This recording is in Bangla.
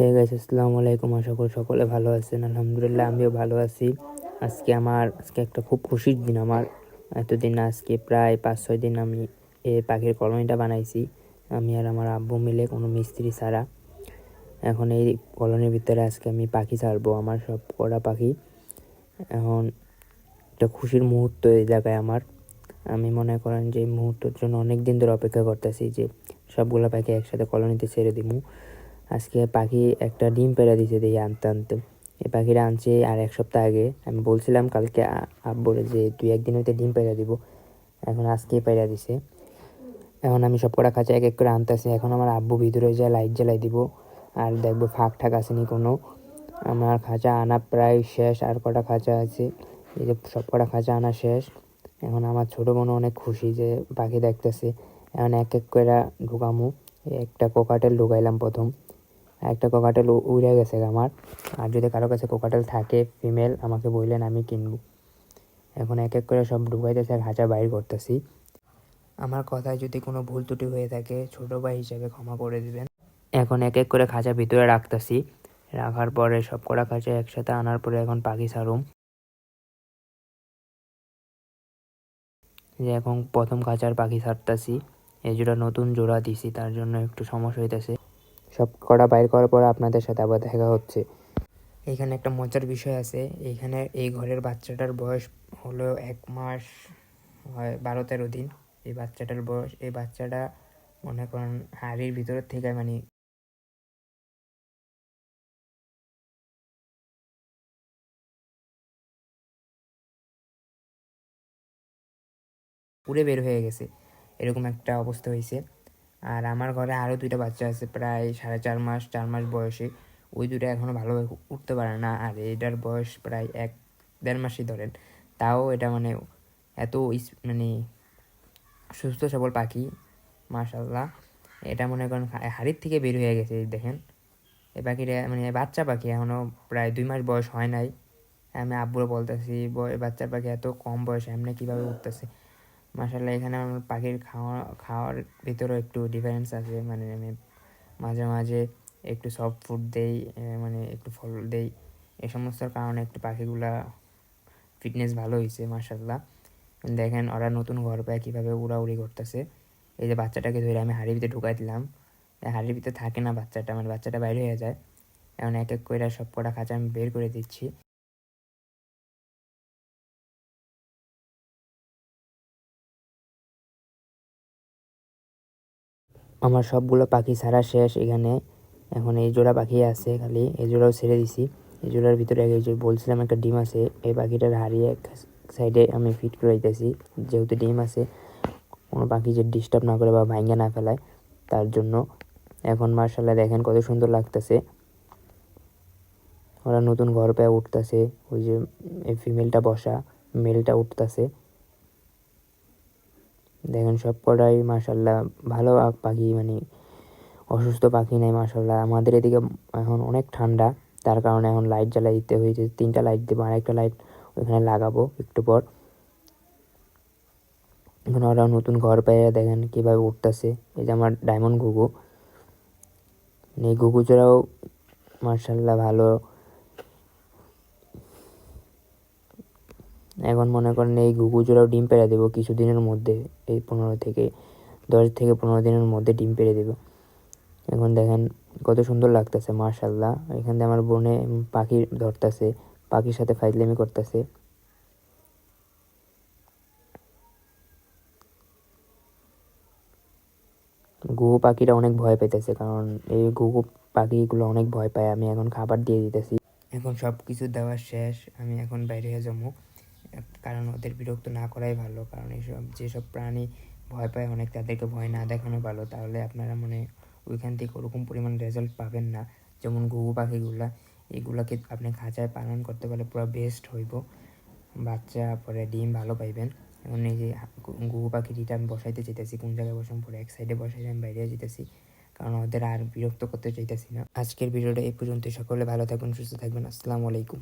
হে গাইস আসসালামু আলাইকুম। আশা করি সকলে ভালো আছেন। আলহামদুলিল্লাহ, আমিও ভালো আছি। আজকে আমার, আজকে একটা খুব খুশির দিন আমার। এতদিন আজকে প্রায় পাঁচ, ছয় দিন আমি এই পাখির কলোনিটা বানাইছি। আমি আর আমার আব্বু মিলে কোনো মিস্ত্রি ছাড়া। এখন এই কলোনির ভিতরে আজকে আমি পাখি ছাড়বো, আমার সব কটা পাখি। এখন একটা খুশির মুহূর্ত এই জায়গায় আমার। আমি মনে করেন যে এই মুহূর্তের জন্য অনেক দিন ধরে অপেক্ষা করতেছি যে সবগুলো পাখি একসাথে কলোনিতে ছেড়ে দিবো আজকে পাখি একটা ডিম পেড়ে দিছে দিয়ে আনতে আনতে। এই পাখিটা আনছে আর এক সপ্তাহ আগে। আমি বলছিলাম কালকে আব্বুরে যে তুই একদিন হইতে ডিম পেড়ে দিব। এখন আজকে পেড়ে দিছে। এখন আমি সব কটা খাঁচা এক এক করে আনতেছি এখন আমার আব্বু ভিতরে যায় লাইট জ্বালাই দিব। আর দেখব ফাঁক ঠাক আসেনি কোনো। আমার খাঁচা আনা প্রায় শেষ। আর কটা খাঁচা আছে? এই যে সব কটা খাঁচা আনা শেষ। এখন আমার ছোটো বোনও অনেক খুশি যে পাখি দেখতেছে। এখন এক এক করে ঢুকামু। একটা কোকাটেল ঢুকাইলাম প্রথম। একটা কোকাটেল উড়ে গেছে আমার। আর যদি কারও কাছে কোকাটেল থাকে ফিমেল আমাকে বললেন আমি কিনবো। এখন এক এক করে সব ঢুকাইতেছে আর খাঁচা বাইর করতেছি। আমার কথায় যদি কোনো ভুল ত্রুটি হয়ে থাকে, ছোট ভাই হিসাবে ক্ষমা করে দিবেন। এখন এক এক করে খাঁচা ভিতরে রাখতেছি। রাখার পরে সব কটা খাঁচা একসাথে আনার পরে এখন পাখি ছাড়ুম। যে এখন প্রথম খাঁচার পাখি ছাড়তাছি। এই জোড়া নতুন জোড়া দিছি, তার জন্য একটু সমস্যা হইতেছে। সব কটা বাইর করার পর আপনাদের সাথে আবার দেখা হচ্ছে। এখানে একটা মজার বিষয় আছে। এইখানে এই ঘরের বাচ্চাটার বয়স হলো এক মাস, হয় বারো তেরো দিন। এই বাচ্চাটার বয়স, এই বাচ্চাটা মনে করেন হাড়ির ভিতরের থেকে মানে পুড়ে বের হয়ে গেছে। এরকম একটা অবস্থা হয়েছে। আর আমার ঘরে আরও দুইটা বাচ্চা আছে, প্রায় সাড়ে চার মাস চার মাস বয়সে। ওই দুটো এখনও ভালোভাবে উঠতে পারে না আর এটার বয়স প্রায় এক, দেড় মাসই ধরেন। তাও এটা মানে এত মানে সুস্থ সবল পাখি মাশাল্লাহ এটা মনে করেন হাড়ির থেকে বের হয়ে গেছে দেখেন। এই পাখিটা মানে বাচ্চা পাখি এখনও প্রায় দুই মাস বয়স হয় নাই। আমি আব্বুরে বলতেছি বাচ্চা পাখি এত কম বয়সে, এমনি কীভাবে উঠতেছে? মাসাল্লাহ এখানে আমার পাখির খাওয়া, খাওয়ার ভিতরেও একটু ডিফারেন্স আছে। মানে আমি মাঝে মাঝে একটু সফট ফুড দেই মানে একটু ফল দেই। এ সমস্তর কারণে একটু পাখিগুলা ফিটনেস ভালো হয়েছে মাসাল্লাহ দেখেন ওরা নতুন ঘর পায়, কীভাবে উড়াউড়ি করতেছে। এই যে বাচ্চাটাকে ধরে আমি হাড়ির ভিতরে ঢুকাই দিলাম। হাড়ির ভিতরে থাকে না বাচ্চাটা মানে বাচ্চাটা বাইরে হয়ে যায়। এখন এক এক করে সব কটা খাঁচা আমি বের করে দিচ্ছি। আমার সবগুলো পাখি ছাড়া শেষ এখানে। এখন এই জোড়া পাখি আছে খালি, এই জোড়াও ছেড়ে দিছি। এই জোড়ার ভিতরে যে বলছিলাম একটা ডিম আছে, এই পাখিটার হারিয়ে সাইডে আমি ফিট করে দিতেছি যেহেতু ডিম আছে, কোনো পাখি যে ডিস্টার্ব না করে বা ভাঙ্গে না ফেলায়, তার জন্য। এখন মার্শাল্লাহ দেখেন কত সুন্দর লাগতেছে। ওরা নতুন ঘর পেয়ে উঠতেছে, ওই যে, এই ফিমেলটা বসা মেলটা উঠতেছে। দেখেন, সব কটাই মাসাল্লাহ ভালো পাখি মানে অসুস্থ পাখি নেই মাসাল্লাহ আমাদের এদিকে এখন অনেক ঠান্ডা, তার কারণে এখন লাইট জ্বালাই দিতে হয়েছে। তিনটা লাইট দেবো, আরেকটা লাইট ওইখানে লাগাবো একটু পর। এখন ওরা নতুন ঘর পেয়ে দেখেন কীভাবে উঠতেছে। এই যে আমার ডায়মন্ড ঘুঘু। এই ঘুঘু জোড়াও মার্শাল্লাহ ভালো। এখন মনে করেন এই ঘুঘু জোড়াও ডিম পেড়ে দেবো কিছুদিনের মধ্যে, এই পনেরো থেকে দশ থেকে পনেরো দিনের মধ্যে ডিম পেড়ে দেবো। এখন দেখেন কত সুন্দর লাগতেছে মার্শাল্লাহ এখান আমার বোনে পাখি ধরতেছে, পাখির সাথে ফাইজলামি করতেছে। ঘুঘু পাখিটা অনেক ভয় পেতেছে কারণ এই ঘুঘু পাখিগুলো অনেক ভয় পায়। আমি এখন খাবার দিয়ে দিতেছি। এখন সব কিছু দেওয়া শেষ, আমি এখন বাইরে হয়ে যাব। কারণ ওদের বিরক্ত না করাই ভালো, কারণ এইসব, যেসব প্রাণী ভয় পায় অনেক তাদেরকে ভয় না দেখানো ভালো। তাহলে আপনারা মানে ওইখান থেকে ওরকম পরিমাণ রেজাল্ট পাবেন না। যেমন ঘুঘু পাখিগুলা, এগুলাকে আপনি খাঁচায় পালন করতে পারলে পুরো বেস্ট হইব। বাচ্চা, পরে ডিম ভালো পাইবেন। এখন এই যে ঘুঘু পাখিটা আমি বসাইতে চাইতেছি, কোন জায়গায় বসাম পরে এক সাইডে বসাই আমি বাইরে যেতেছি কারণ ওদের আর বিরক্ত করতে চাইতেছি না। আজকের ভিডিওটা এই পর্যন্ত সকলে ভালো থাকবেন সুস্থ থাকবেন। আসসালামু আলাইকুম।